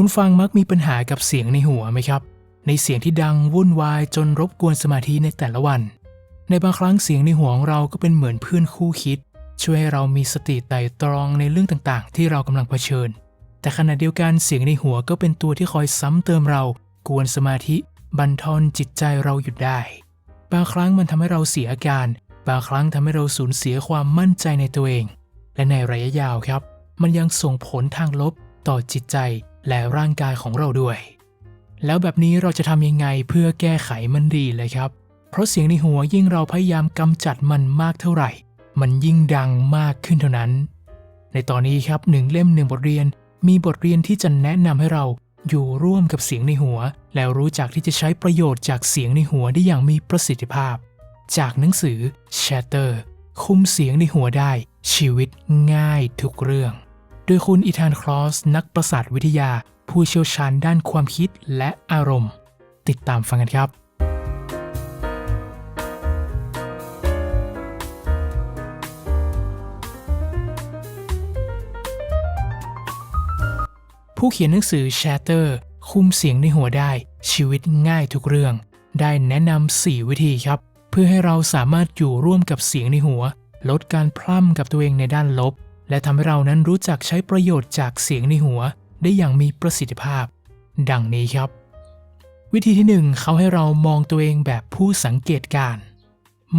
คุณฟังมักมีปัญหากับเสียงในหัวไหมครับ ในเสียงที่ดังวุ่นวายจนรบกวนสมาธิในแต่ละวัน ในบางครั้งเสียงในหัวของเราก็เป็นเหมือนเพื่อนคู่คิด ช่วยให้เรามีสติไต่ตรองในเรื่องต่างๆ ที่เรากำลังเผชิญ แต่ขณะเดียวกันเสียงในหัวก็เป็นตัวที่คอยซ้ำเติมเรา กวนสมาธิ บันทอนจิตใจเราหยุดได้ บางครั้งมันทำให้เราเสียอาการ บางครั้งทำให้เราสูญเสียความมั่นใจในตัวเอง และในระยะยาวครับ มันยังส่งผลทางลบต่อจิตใจ และร่างกายของเราด้วย แล้วแบบนี้เราจะทำยังไงเพื่อแก้ไขมันดีเลยครับ เพราะเสียงในหัวยิ่งเราพยายามกำจัดมันมากเท่าไหร่ มันยิ่งดังมากขึ้นเท่านั้น ในตอนนี้ครับหนึ่งเล่มหนึ่งบทเรียน มีบทเรียนที่จะแนะนำให้เราอยู่ร่วมกับเสียงในหัว แล้วรู้จักที่จะใช้ประโยชน์จากเสียงในหัวได้อย่างมีประสิทธิภาพ จากหนังสือ Shatter คุมเสียงในหัวได้ชีวิตง่ายทุกเรื่อง โดยคุณอีธานคลอสนักประสาทวิทยา ผู้เชี่ยวชาญด้านความคิดและอารมณ์ ติดตามฟังกันครับ ผู้เขียนหนังสือ Shatter คุมเสียงในหัวได้ชีวิตง่ายทุกเรื่อง ได้แนะนำ 4 วิธีครับ เพื่อให้เราสามารถอยู่ร่วมกับเสียงในหัว ลดการพร่ำกับตัวเองในด้านลบ และทำให้เรานั้นรู้จักใช้ประโยชน์จากเสียงในหัว ได้อย่างมีประสิทธิภาพ ดังนี้ครับ วิธีที่ 1เขาให้เรามองตัวเองแบบผู้สังเกตการ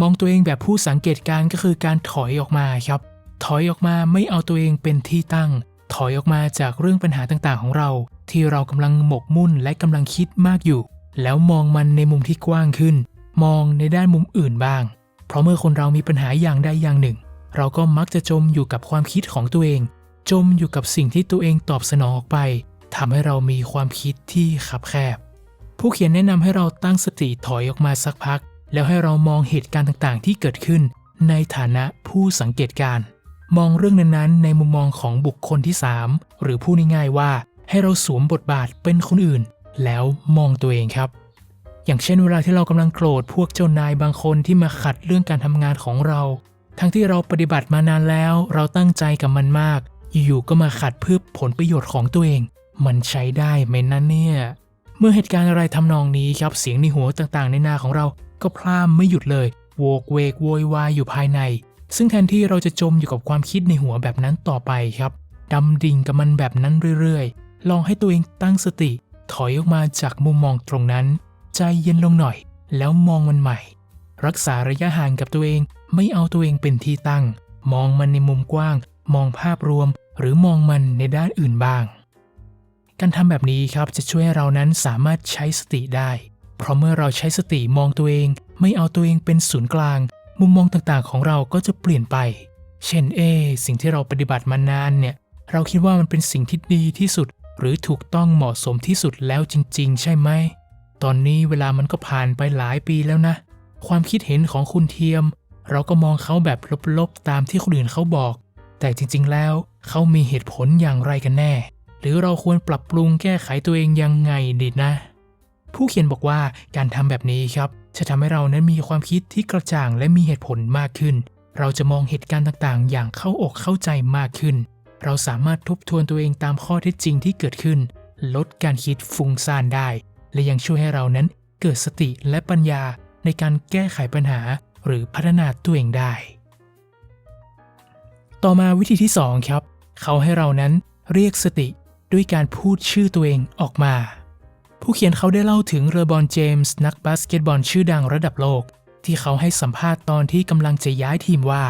มองตัวเองแบบผู้สังเกตการก็คือการถอยออกมาครับ ถอยออกมาไม่เอาตัวเองเป็นที่ตั้ง ถอยออกมาจากเรื่องปัญหาต่างๆ ของเรา ที่เรากำลังหมกมุ่นและกำลังคิดมากอยู่ แล้วมองมันในมุมที่กว้างขึ้น มองในด้านมุมอื่นบ้าง เพราะเมื่อคนเรามีปัญหาอย่างใดอย่างหนึ่ง เราก็มักจะจมอยู่กับความคิดของตัวเอง จมอยู่กับสิ่งที่ตัวเองตอบสนองออกไปทำให้เรามีความคิดที่ขับแคบ ผู้เขียนแนะนำให้เราตั้งสติถอยออกมาสักพัก แล้วให้เรามองเหตุการณ์ต่างๆ ที่เกิดขึ้น ในฐานะผู้สังเกตการณ์มองเรื่องนั้นๆ ในมุมมองของบุคคลที่ 3 หรือพูดง่ายๆว่า ให้เราสวมบทบาทเป็นคนอื่น แล้วมองตัวเองครับ อย่างเช่นเวลาที่เรากำลังโกรธพวกเจ้านายบางคนที่มาขัดเรื่องการทำงานของเรา ทั้งที่เราปฏิบัติมานานแล้ว เราตั้งใจกับมันมาก อยู่ๆก็มาขัดเพื่อผลประโยชน์ของตัวเอง มันใช้ได้ไหมนั่นเนี่ย เมื่อเหตุการณ์อะไรทำนองนี้ครับเสียงในหัวต่างๆ ในนาของเราก็พร่ำไม่หยุดเลยโวกเวกโวยวายอยู่ภายใน ซึ่งแทนที่เราจะจมอยู่กับความคิดในหัวแบบนั้นต่อไปครับดำดิ่งกับมันแบบนั้นเรื่อยๆ ลองให้ตัวเองตั้งสติ ถอยออกมาจากมุมมองตรงนั้น ใจเย็นลงหน่อย แล้วมองมันใหม่ รักษาระยะห่างกับตัวเอง ไม่เอาตัวเองเป็นที่ตั้ง มองมันในมุมกว้าง มองภาพรวม หรือมองมันในด้านอื่นบ้าง การทำแบบนี้ครับจะช่วยให้เรานั้นสามารถใช้สติได้ เพราะเมื่อเราใช้สติมองตัวเอง ไม่เอาตัวเองเป็นศูนย์กลาง มุมมองต่างๆของเราก็จะเปลี่ยนไป เช่นเอ สิ่งที่เราปฏิบัติมานานเนี่ย เราคิดว่ามันเป็นสิ่งที่ดีที่สุด หรือถูกต้องเหมาะสมที่สุดแล้วจริง ๆ ใช่ไหมตอนนี้เวลามันก็ผ่านไปหลายปีแล้วนะ ความคิดเห็นของคุณเทียม เราก็มองเขาแบบลบๆตามที่คนอื่นเขาบอก แต่จริงๆแล้วเขามีเหตุผลอย่างไรกันแน่ หรือเราควรปรับปรุงแก้ไขตัวเองยังไงดีนะ ผู้เขียนบอกว่าการทำแบบนี้ครับ จะทำให้เรานั้นมีความคิดที่กระจ่างและมีเหตุผลมากขึ้น เราจะมองเหตุการณ์ต่างๆ อย่างเข้าอกเข้าใจมากขึ้น เราสามารถทบทวนตัวเองตามข้อเท็จจริงที่เกิดขึ้น ลดการคิดฟุ้งซ่านได้ และยังช่วยให้เรานั้นเกิดสติและปัญญาในการแก้ไขปัญหา หรือพัฒนาตัวเองได้ ต่อมาวิธีที่ 2 ครับ เขาให้เรานั้นเรียกสติด้วยการพูดชื่อตัวเองออกมา ผู้เขียนเขาได้เล่าถึงเรอบอนเจมส์นักบาสเกตบอลชื่อดังระดับโลก ที่เขาให้สัมภาษณ์ตอนที่กำลังจะย้ายทีมว่า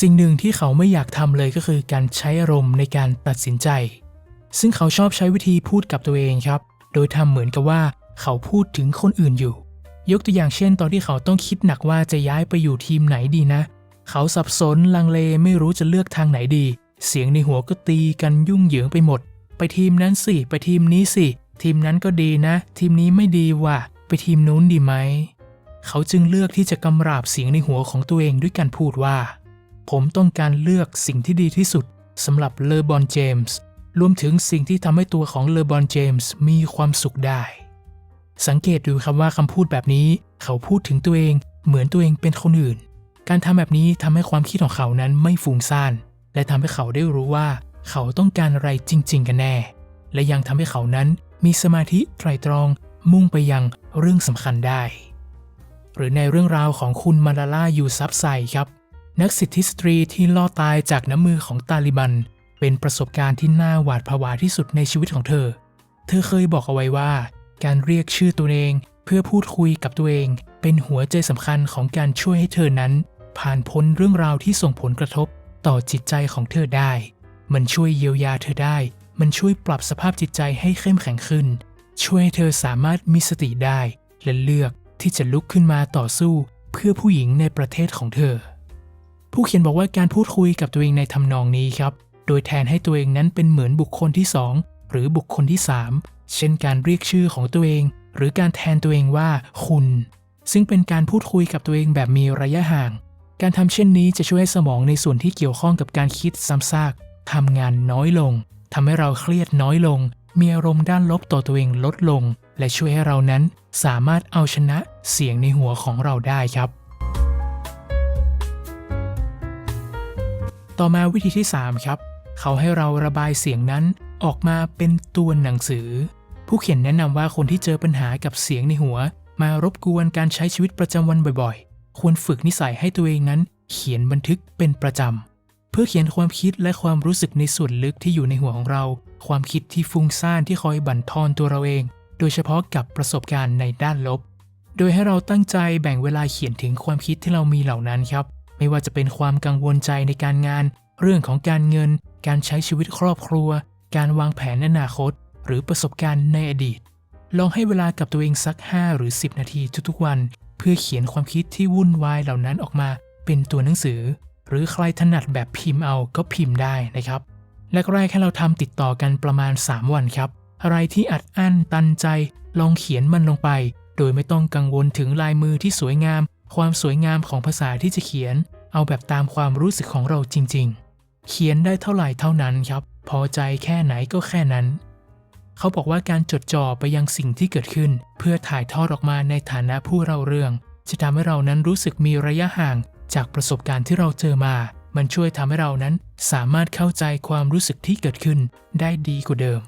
สิ่งหนึ่งที่เขาไม่อยากทำเลยก็คือการใช้อารมณ์ในการตัดสินใจ ซึ่งเขาชอบใช้วิธีพูดกับตัวเองครับ โดยทำเหมือนกับว่าเขาพูดถึงคนอื่นอยู่ ยกตัวอย่างเช่น ตอนที่เขาต้องคิดหนักว่าจะย้ายไปอยู่ทีมไหนดีนะ เขาสับสนลังเลไม่รู้จะเลือกทางไหนดี เสียงในหัวก็ตีกันยุ่งเหยิงไปหมด ไปทีมนั้นสิ ไปทีมนี้สิ ทีมนั้นก็ดีนะ ทีมนี้ไม่ดีว่ะ ไปทีมนู้นดีไหม เขาจึงเลือกที่จะกำราบเสียงในหัวของตัวเองด้วยการพูดว่า ผมต้องการเลือกสิ่งที่ดีที่สุดสำหรับเลอบอนเจมส์รวมถึงสิ่งที่ทำให้ตัวของเลอบอนเจมส์มีความสุขได้ สังเกตดูครับว่าคำพูดแบบนี้ เขาพูดถึงตัวเอง เหมือนตัวเองเป็นคนอื่น การทำแบบนี้ทำให้ความคิดของเขานั้นไม่ฟุ้งซ่าน และทำให้เขาได้รู้ว่า เขาต้องการอะไรจริง ๆ กันแน่ และยังทำให้เขานั้นมีสมาธิไตรตรอง มุ่งไปยังเรื่องสำคัญได้ หรือในเรื่องราวของคุณมาลาลายูซับไซครับ นักสิทธิสตรีที่ล่อตายจากน้ำมือของตาลิบัน เป็นประสบการณ์ที่น่าหวาดผวาที่สุดในชีวิตของเธอ เธอเคยบอกเอาไว้ว่า การเรียกชื่อตัวเอง เพื่อพูดคุยกับตัวเอง เป็นหัวใจสำคัญของการช่วยให้เธอนั้น ผ่านพ้นเรื่องราวที่ส่งผลกระทบต่อจิตใจของเธอได้ มันช่วยเยียวยาเธอได้ มันช่วยปรับสภาพจิตใจให้เข้มแข็งขึ้น ช่วยให้เธอสามารถมีสติได้ และเลือกที่จะลุกขึ้นมาต่อสู้ เพื่อผู้หญิงในประเทศของเธอ ผู้เขียนบอกว่าการพูดคุยกับตัวเองในทำนองนี้ครับ โดยแทนให้ตัวเองนั้นเป็นเหมือนบุคคลที่สองหรือบุคคลที่สาม เช่นการเรียกชื่อของตัวเอง หรือการแทนตัวเองว่าคุณ ซึ่งเป็นการพูดคุยกับตัวเองแบบมีระยะห่าง การทำเช่นนี้จะช่วยให้สมองในส่วนที่เกี่ยวข้องกับการคิดซ้ำซากทำงานน้อยลงทำให้เราเครียดน้อยลง มีอารมณ์ด้านลบต่อตัวเองลดลง และช่วยให้เรานั้นสามารถเอาชนะเสียงในหัวของเราได้ครับ ต่อมาวิธีที่ 3 ครับ เขาให้เราระบายเสียงนั้นออกมาเป็นตัวหนังสือ ผู้เขียนแนะนำว่าคนที่เจอปัญหากับเสียงในหัว มารบกวนการใช้ชีวิตประจำวันบ่อยๆ ควรฝึกนิสัยให้ตัวเองนั้น เขียนบันทึกเป็นประจำ เพื่อเขียนความคิดและความรู้สึกในส่วนลึกที่อยู่ในหัวของเรา ความคิดที่ฟุ้งซ่านที่คอยบั่นทอนตัวเราเอง โดยเฉพาะกับประสบการณ์ในด้านลบ โดยให้เราตั้งใจแบ่งเวลาเขียนถึงความคิดที่เรามีเหล่านั้นครับ ไม่ว่าจะเป็นความกังวลใจในการงาน เรื่องของการเงิน การใช้ชีวิตครอบครัว การวางแผนอนาคต หรือประสบการณ์ในอดีต ลองให้เวลากับตัวเองสัก 5 หรือ 10 นาทีทุกๆวัน เพื่อเขียนความคิดที่วุ่นวายเหล่านั้นออกมาเป็นตัวหนังสือ หรือใครถนัดแบบพิมพ์เอาก็พิมพ์ได้นะครับแรกๆแค่เราทำติดต่อกันประมาณ 3 วันครับ อะไรที่อัดอั้นตันใจ ลองเขียนมันลงไป โดยไม่ต้องกังวลถึงลายมือที่สวยงาม ความสวยงามของภาษาที่จะเขียน เอาแบบตามความรู้สึกของเราจริง ๆ เขียนได้เท่าไหร่เท่านั้นครับ พอใจแค่ไหนก็แค่นั้น เขาบอกว่าการจดจ่อไปยังสิ่งที่เกิดขึ้น เพื่อถ่ายทอดออกมาในฐานะผู้เล่าเรื่อง จะทำให้เรานั้นรู้สึกมีระยะห่าง จากประสบการณ์ที่เราเจอมา มันช่วยทำให้เรานั้นสามารถเข้าใจความรู้สึกที่เกิดขึ้น ได้ดีกว่าเดิม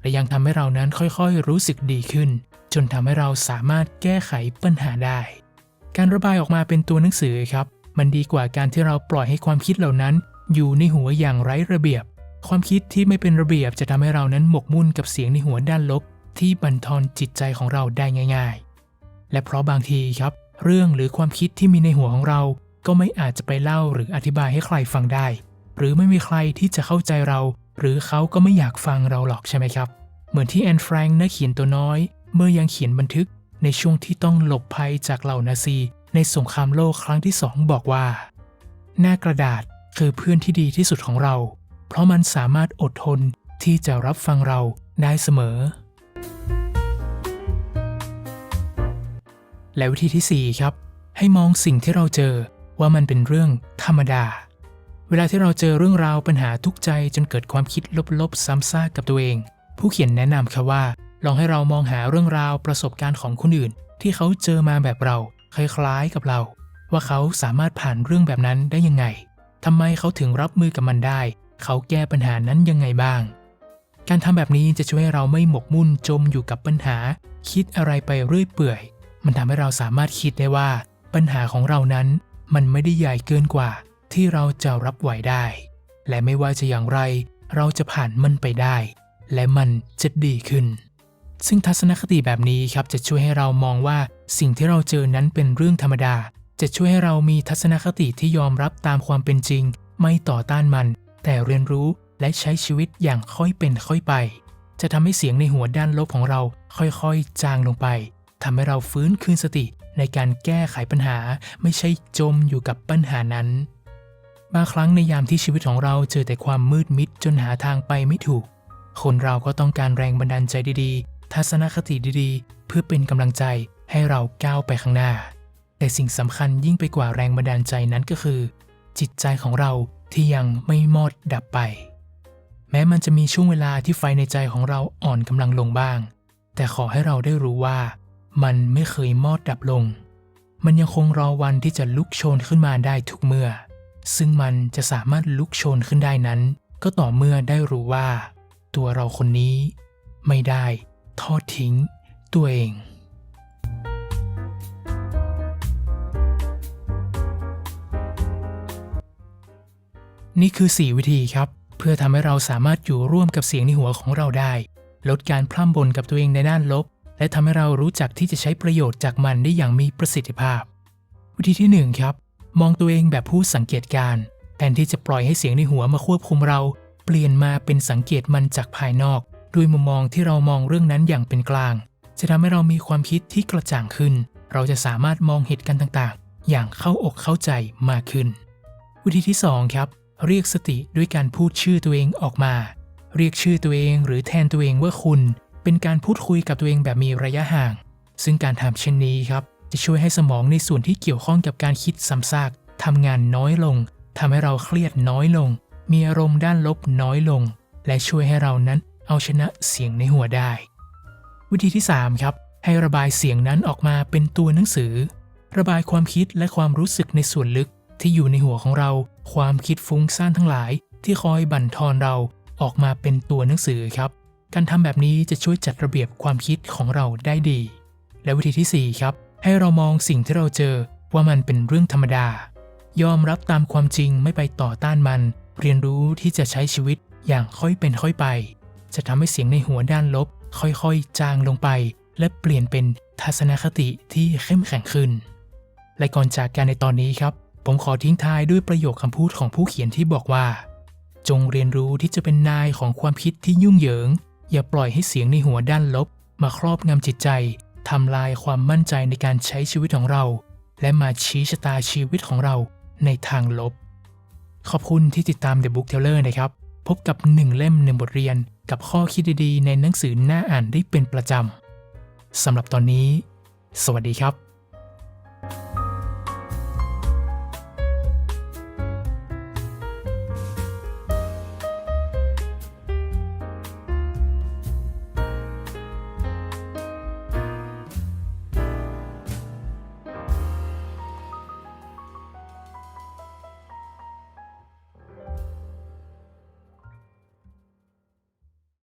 และยังทำให้เรานั้นค่อยๆ รู้สึกดีขึ้น จนทำให้เราสามารถแก้ไขปัญหาได้ การระบายออกมาเป็นตัวหนังสือครับ มันดีกว่าการที่เราปล่อยให้ความคิดเหล่านั้น อยู่ในหัวอย่างไร้ระเบียบ ความคิดที่ไม่เป็นระเบียบจะทำให้เรานั้นหมกมุ่นกับเสียงในหัวด้านลบ ที่บั่นทอนจิตใจของเราได้ง่าย ๆ และเพราะบางทีครับ เรื่องหรือความคิดที่มีในหัวของเรา ก็ไม่อาจจะไปเล่าหรืออธิบายให้ใครฟังได้ หรือไม่มีใครที่จะเข้าใจเรา หรือเขาก็ไม่อยากฟังเราหรอกใช่ไหมครับ เหมือนที่แอนแฟรงค์นักเขียนตัวน้อย เมื่อยังเขียนบันทึกในช่วงที่ต้องหลบภัยจากเหล่านาซี ในสงครามโลกครั้งที่สองบอกว่า หน้ากระดาษคือเพื่อนที่ดีที่สุดของเรา เพราะมันสามารถอดทนที่จะรับฟังเราได้เสมอ และวิธีที่ 4 ครับ ให้มองสิ่งที่เราเจอว่ามันเป็นเรื่องธรรมดา เวลาที่เราเจอเรื่องราวปัญหาทุกใจจนเกิดความคิดลบๆซ้ำซากกับตัวเอง ผู้เขียนแนะนำค่ะว่า ลองให้เรามองหาเรื่องราวประสบการณ์ของคนอื่น ที่เขาเจอมาแบบเราคล้ายๆกับเรา ว่าเขาสามารถผ่านเรื่องแบบนั้นได้ยังไงทำไมเขาถึงรับมือกับมันได้ เขาแก้ปัญหานั้นยังไงบ้าง การทำแบบนี้จะช่วยให้เราไม่หมกมุ่นจมอยู่กับปัญหา คิดอะไรไปเรื่อยเปื่อย มันทำให้เราสามารถคิดได้ว่า ปัญหาของเรานั้นมันไม่ได้ใหญ่เกินกว่า ที่เราจะรับไหวได้ และไม่ว่าจะอย่างไร เราจะผ่านมันไปได้ และมันจะดีขึ้น ซึ่งทัศนคติแบบนี้ครับจะช่วยให้เรามองว่าสิ่งที่เราเจอนั้นเป็นเรื่องธรรมดา จะช่วยให้เรามีทัศนคติที่ยอมรับตามความเป็นจริง ไม่ต่อต้านมัน แต่เรียนรู้และใช้ชีวิตอย่างค่อยเป็นค่อยไป จะทำให้เสียงในหัวด้านลบของเราค่อยๆ จางลงไปทำให้เราฟื้นคืนสติในการแก้ไขปัญหาไม่ใช่จมอยู่กับปัญหานั้นบางครั้งในยามที่ชีวิตของเราเจอแต่ความมืดมิดจนหาทางไปไม่ถูก คนเราก็ต้องการแรงบันดาลใจดีๆ ทัศนคติดีๆ เพื่อเป็นกำลังใจให้เราก้าวไปข้างหน้า แต่สิ่งสำคัญยิ่งไปกว่าแรงบันดาลใจนั้นก็คือ จิตใจของเรา ที่ยังไม่มอดดับไป แม้มันจะมีช่วงเวลาที่ไฟในใจของเราอ่อนกำลังลงบ้าง แต่ขอให้เราได้รู้ว่า มันไม่เคยมอดดับลง มันยังคงรอวันที่จะลุกโชนขึ้นมาได้ทุกเมื่อ ซึ่งมันจะสามารถลุกโชนขึ้นได้นั้น ก็ต่อเมื่อได้รู้ว่า ตัวเราคนนี้ ไม่ได้ ทอดทิ้ง ตัวเอง นี่คือ 4 วิธีครับ เพื่อทำให้เราสามารถอยู่ร่วมกับเสียงในหัวของเราได้ ลดการพร่ำบ่นกับตัวเองในด้านลบ และทำให้เรารู้จักที่จะใช้ประโยชน์จากมันได้อย่างมีประสิทธิภาพ วิธีที่ 1 ครับ มองตัวเองแบบผู้สังเกตการแทนที่จะปล่อยให้เสียงในหัวมาควบคุมเรา เปลี่ยนมาเป็นสังเกตมันจากภายนอก ด้วยมุมมองที่เรามองเรื่องนั้นอย่างเป็นกลาง จะทำให้เรามีความคิดที่กระจ่างขึ้น เราจะสามารถมองเหตุการณ์ต่างๆ อย่างเข้าอกเข้าใจมากขึ้น วิธีที่ 2 ครับ เรียกสติด้วยการพูดชื่อตัวเองออกมา เรียกชื่อตัวเองหรือแทนตัวเองว่าคุณ เป็นการพูดคุยกับตัวเองแบบมีระยะห่าง ซึ่งการทำเช่นนี้ครับ จะช่วยให้สมองในส่วนที่เกี่ยวข้องกับการคิดซ้ำซากทำงานน้อยลงทำให้เราเครียดน้อยลง มีอารมณ์ด้านลบน้อยลง และช่วยให้เรานั้นเอาชนะเสียงในหัวได้ วิธีที่ 3 ครับ ให้ระบายเสียงนั้นออกมาเป็นตัวหนังสือ ระบายความคิดและความรู้สึกในส่วนลึก ที่อยู่ในหัวของเรา ความคิดฟุ้งซ่านทั้งหลาย ที่คอยบั่นทอนเราออกมาเป็นตัวหนังสือครับ การทำแบบนี้จะช่วยจัดระเบียบความคิดของเราได้ดี และวิธีที่4ครับ ให้เรามองสิ่งที่เราเจอว่ามันเป็นเรื่องธรรมดา ยอมรับตามความจริงไม่ไปต่อต้านมัน เรียนรู้ที่จะใช้ชีวิตอย่างค่อยเป็นค่อยไป จะทำให้เสียงในหัวด้านลบ ค่อยๆ จางลงไป และเปลี่ยนเป็นทัศนคติที่เข้มแข็งขึ้น และก่อนจากกันในตอนนี้ครับ ผมขอทิ้งท้ายด้วยประโยคคำพูดของผู้เขียนที่บอกว่า จงเรียนรู้ที่จะเป็นนายของความคิดที่ยุ่งเหยิง อย่าปล่อยให้เสียงในหัวด้านลบ มาครอบงำจิตใจทำลายความมั่นใจในการใช้ชีวิตของเรา และมาชี้ชะตาชีวิตของเราในทางลบ ขอบคุณที่ติดตาม The Book Teller นะครับ พบกับหนึ่งเล่มหนึ่งบทเรียนกับข้อคิดดีๆ ในหนังสือหน้าอ่านได้เป็นประจำสำหรับตอนนี้ สวัสดีครับ